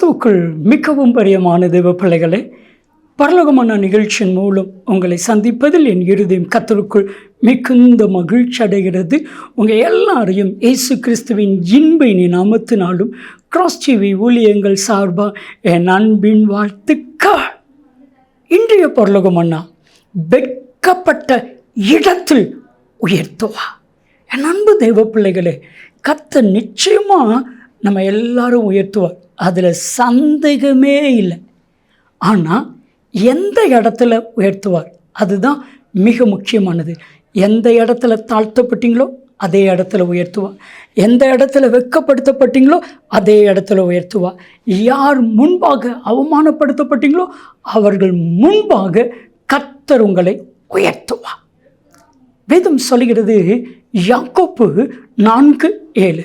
கிறிஸ்துவுக்குள் மிகவும் பிரியமான தேவ பிள்ளைகளே பரலோகமான நிகழ்ச்சியின் மூலம் உங்களை சந்திப்பதில் என் இருதயம் கத்தருக்குள் மிகுந்த மகிழ்ச்சி அடைகிறது. உங்கள் எல்லாரையும் இயேசு கிறிஸ்துவின் இன்பின் நாமத்தினாலும் கிராஸ் டிவி ஊழியங்கள் சார்பாக என் அன்பின் வாழ்த்துக்க இன்றைய பரலோகமண்ணா வெக்கப்பட்ட இடத்தில் உயர்த்துவா. என் அன்பு தெய்வ பிள்ளைகளே கத்த நிச்சயமாக நம்ம எல்லாரும் உயர்த்துவார். அதில் சந்தேகமே இல்லை. ஆனால் எந்த இடத்துல உயர்த்துவார்? அதுதான் மிக முக்கியமானது. எந்த இடத்துல தாழ்த்தப்பட்டீங்களோ அதே இடத்துல உயர்த்துவா எந்த இடத்துல வெட்கப்படுத்தப்பட்டீங்களோ அதே இடத்துல உயர்த்துவா யார் முன்பாக அவமானப்படுத்தப்பட்டீங்களோ அவர்கள் முன்பாக கத்தர் உங்களை உயர்த்துவா வேதம் சொல்கிறது யாக்கோப்பு நான்கு ஏழு.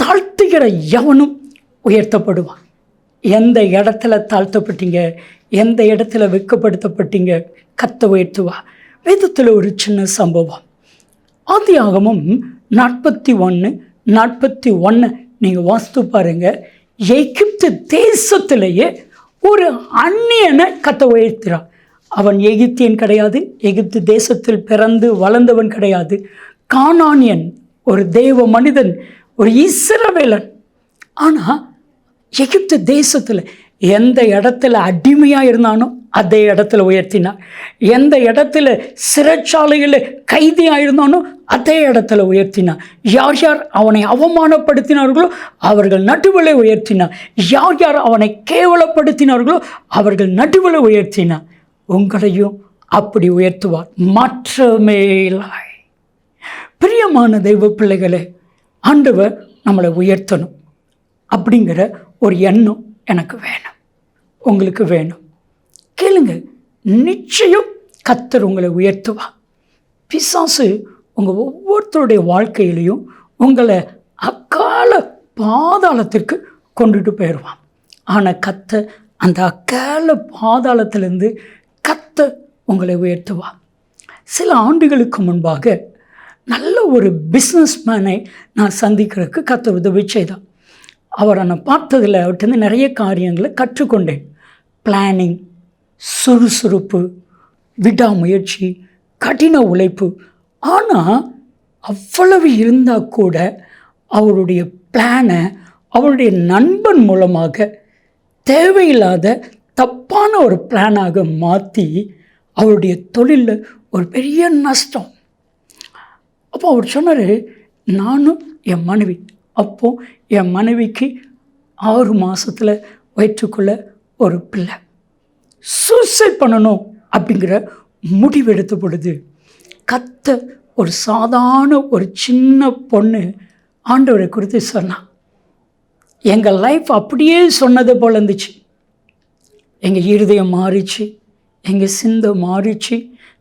தாழ்த்துகிற எவனும் உயர்த்தப்படுவான். எந்த இடத்துல தாழ்த்தப்பட்டீங்க எந்த இடத்துல வெட்கப்படுத்தப்பட்டீங்க கத்த உயர்த்துவா. வேதத்தில் ஒரு சின்ன சம்பவம். ஆதியாகமும் நாற்பத்தி ஒன்று நாற்பத்தி ஒன்று நீங்கள் வாஸ்து பாருங்கள் எகிப்து தேசத்திலேயே ஒரு அந்நியனை கத்த உயர்த்துகிறான் அவன் எகிப்தியன் கிடையாது எகிப்து தேசத்தில் பிறந்து வளர்ந்தவன் கிடையாது. கானானியன் ஒரு தேவ மனிதன் ஒரு இஸ்ரவேலன். ஆனால் எகிப்து தேசத்தில் எந்த இடத்துல அடிமையாக இருந்தானோ அதே இடத்துல உயர்த்தினார் எந்த இடத்துல சிறைச்சாலையில் கைதியாக இருந்தானோ அதே இடத்துல உயர்த்தினார் யார் யார் அவனை அவமானப்படுத்தினார்களோ அவர்கள் நடுவில் உயர்த்தினார் யார் யார் அவனை கேவலப்படுத்தினார்களோ அவர்கள் நடுவில் உயர்த்தினார் உங்களையும் அப்படி உயர்த்துவார். மாற்றமேலாய். இல்லை பிரியமான தெய்வ பிள்ளைகளே ஆண்டவர் நம்மளை உயர்த்தணும். அப்படிங்கிற ஒரு எண்ணம் எனக்கு வேணும். உங்களுக்கு வேணும். கேளுங்க. நிச்சயம் கத்தர் உங்களை உயர்த்துவா. பிசாசு உங்கள் ஒவ்வொருத்தருடைய வாழ்க்கையிலையும் உங்களை அக்கால பாதாளத்திற்கு கொண்டுட்டு போயிடுவான் ஆனால் கத்த அந்த அக்கால பாதாளத்திலேருந்து கத்த உங்களை உயர்த்துவா. சில ஆண்டுகளுக்கு முன்பாக நல்ல ஒரு பிஸ்னஸ் மேனை நான் சந்திக்கிறதுக்கு கத்த உதவி செய்தான் அவரை நான் பார்த்ததில் அவர்கிட்ட நிறைய காரியங்களை கற்றுக்கொண்டேன். பிளானிங் சுறுசுறுப்பு விடாமுயற்சி கடின உழைப்பு. ஆனால் அவ்வளவு இருந்தால் கூட அவருடைய பிளானை அவருடைய நண்பன் மூலமாக தேவையில்லாத தப்பான ஒரு பிளானாக மாற்றி அவருடைய தொழிலில் ஒரு பெரிய நஷ்டம். அப்போ அவர் சொன்னார் நானும் என் மனைவி அப்போது என் மனைவிக்கு ஆறு மாதத்தில் வயிற்றுக்குள்ள ஒரு பிள்ளை. சூசைட் பண்ணணும் அப்படிங்கிற முடிவெடுத்த பொழுது கத்த ஒரு சாதாரண ஒரு சின்ன பொண்ணு ஆண்டவரை குறித்து சொன்னான் எங்கள் லைஃப் அப்படியே சொன்னது போல் இருந்துச்சு. எங்கள் இருதயம் மாறிச்சு எங்கள் சிந்தை மாறிச்சு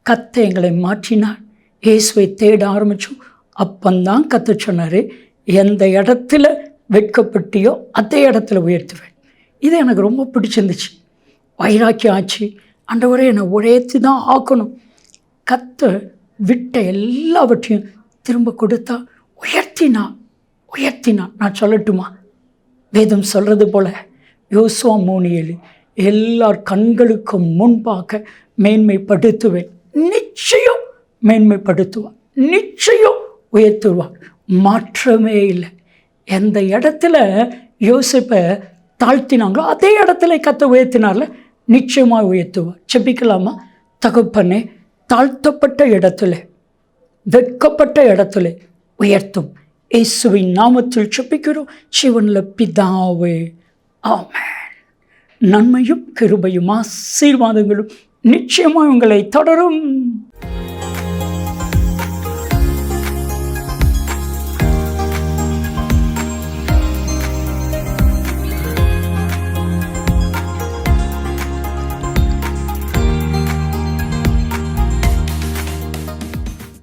கத்தை எங்களை மாற்றினார். இயேசுவை தேட ஆரம்பித்தோம் அப்பந்தான் கற்று சொன்னார் எந்த இடத்துல வெட்கப்பட்டியோ அதே இடத்துல உயர்த்துவேன். இது எனக்கு ரொம்ப பிடிச்சிருந்துச்சு. வைராக்கியம் ஆச்சு. ஆண்டவரே என்னை உயர்த்தி தான் ஆக்கணும். கத்த விட்ட எல்லாவற்றையும் திரும்ப கொடுத்தா உயர்த்தினா உயர்த்தினா நான் சொல்லட்டுமா? வேதம் சொல்கிறது போல யோசுவா மூணு எல்லார் கண்களுக்கும் முன்பாக மேன்மைப்படுத்துவேன். நிச்சயம் மேன்மைப்படுத்துவான். நிச்சயம் உயர்த்துவான். மாற்றமே இல்லை. எந்த இடத்துல யோசிப்பை தாழ்த்தினாங்களோ அதே இடத்துல கத்த உயர்த்தினார்ல நிச்சயமாக உயர்த்துவார். செபிக்கலாமா தகப்பனே தாழ்த்தப்பட்ட இடத்துல வெட்கப்பட்ட இடத்துல உயர்த்தும். இயேசுவின் நாமத்தில் செப்பிக்கிறோம் சிவனில் பிதாவே ஆமேன். நன்மையும் கிருபையும் ஆசீர்வாதங்களும் நிச்சயமாக உங்களை தொடரும்.